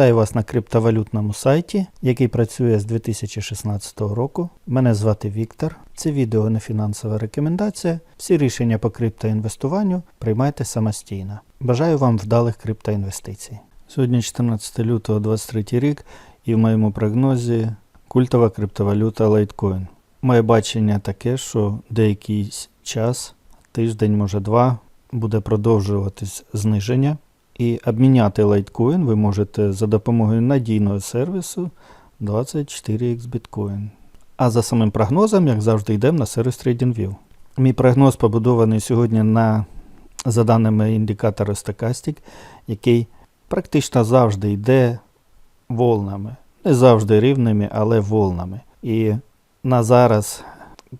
Вітаю вас на криптовалютному сайті, який працює з 2016 року. Мене звати Віктор. Це відео не фінансова рекомендація. Всі рішення по криптоінвестуванню приймайте самостійно. Бажаю вам вдалих криптоінвестицій. Сьогодні 14 лютого 2023 рік, і в моєму прогнозі культова криптовалюта Litecoin. Моє бачення таке, що деякий час, тиждень, може два, буде продовжуватись зниження. І обміняти лайткоін ви можете за допомогою надійного сервісу 24x Bitcoin. А за самим прогнозом, як завжди, йдемо на сервіс TradingView. Мій прогноз побудований сьогодні на, за даними індикатора Stochastic, який практично завжди йде волнами. Не завжди рівними, але волнами. І на зараз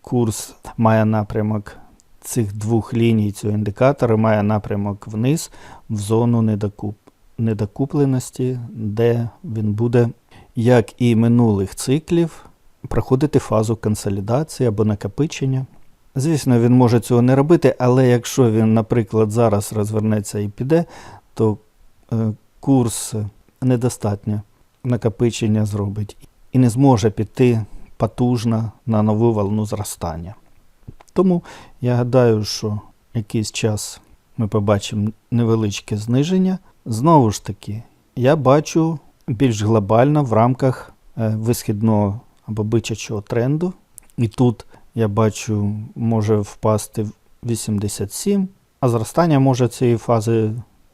курс має напрямок цих двох ліній цього індикатора має напрямок вниз в зону недокуп... недокупленості, де він буде, як і минулих циклів, проходити фазу консолідації або накопичення. Звісно, він може цього не робити, але якщо він, наприклад, зараз розвернеться і піде, то е, курс недостатньо накопичення зробить і не зможе піти потужно на нову волну зростання. Тому я гадаю, що якийсь час ми побачимо невеличке зниження. Знову ж таки, я бачу більш глобально в рамках е, висхідного або бичачого тренду. І тут я бачу, може впасти в 87, а зростання може цієї фази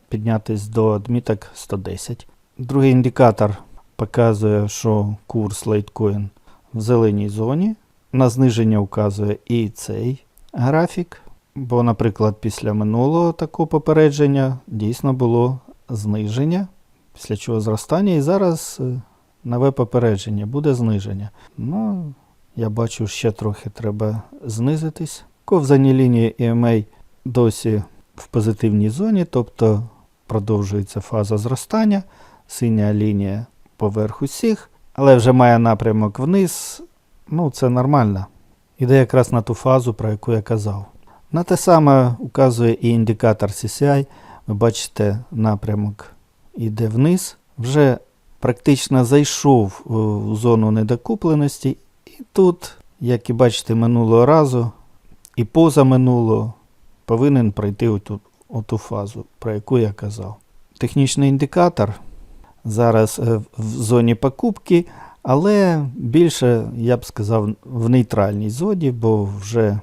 піднятись до адміток 110. Другий індикатор показує, що курс лейткоін в зеленій зоні. На зниження вказує і цей графік, бо, наприклад, після минулого такого попередження дійсно було зниження, після чого зростання, і зараз е, нове попередження буде зниження. Ну, я бачу, ще трохи треба знизитись. Ковзані лінії EMA досі в позитивній зоні, тобто продовжується фаза зростання, синя лінія поверх усіх, але вже має напрямок вниз. Ну, це нормально. Іде якраз на ту фазу, про яку я казав. На те саме указує і індикатор CCI. Ви бачите, напрямок іде вниз. Вже практично зайшов у зону недокупленості. І тут, як і бачите, минулого разу, і поза минулого повинен пройти оту, оту фазу, про яку я казав. Технічний індикатор зараз е, в зоні покупки. Але більше, я б сказав, в нейтральній зоні, бо вже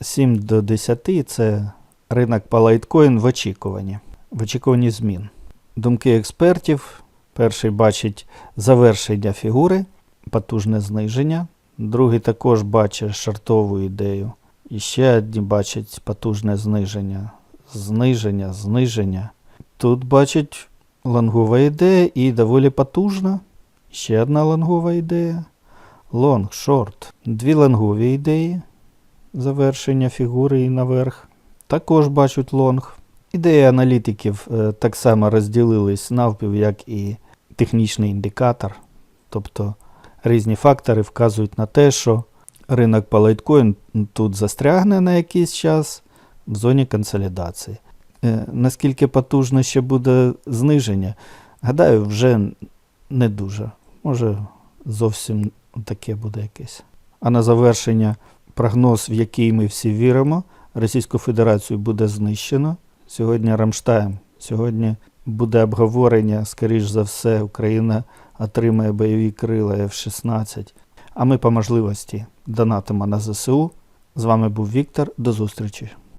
7 до 10 це ринок по лайткоін в очікуванні, в очікуванні змін. Думки експертів. Перший бачить завершення фігури, потужне зниження. Другий також бачить шартову ідею. І ще одні бачать потужне зниження. Зниження, зниження. Тут бачить лонгова ідея і доволі потужна. Ще одна лонгова ідея. Лонг, шорт. Дві лонгові ідеї. Завершення фігури і наверх. Також бачать лонг. Ідеї аналітиків е, так само розділились навпів, як і технічний індикатор. Тобто різні фактори вказують на те, що ринок по лайткоін тут застрягне на якийсь час в зоні консолідації. Е, наскільки потужно ще буде зниження, гадаю, вже не дуже. Може, зовсім таке буде якесь. А на завершення прогноз, в який ми всі віримо, Російську Федерацію буде знищено. Сьогодні Рамштайн. Сьогодні буде обговорення, скоріш за все, Україна отримає бойові крила F-16. А ми по можливості донатимо на ЗСУ. З вами був Віктор. До зустрічі.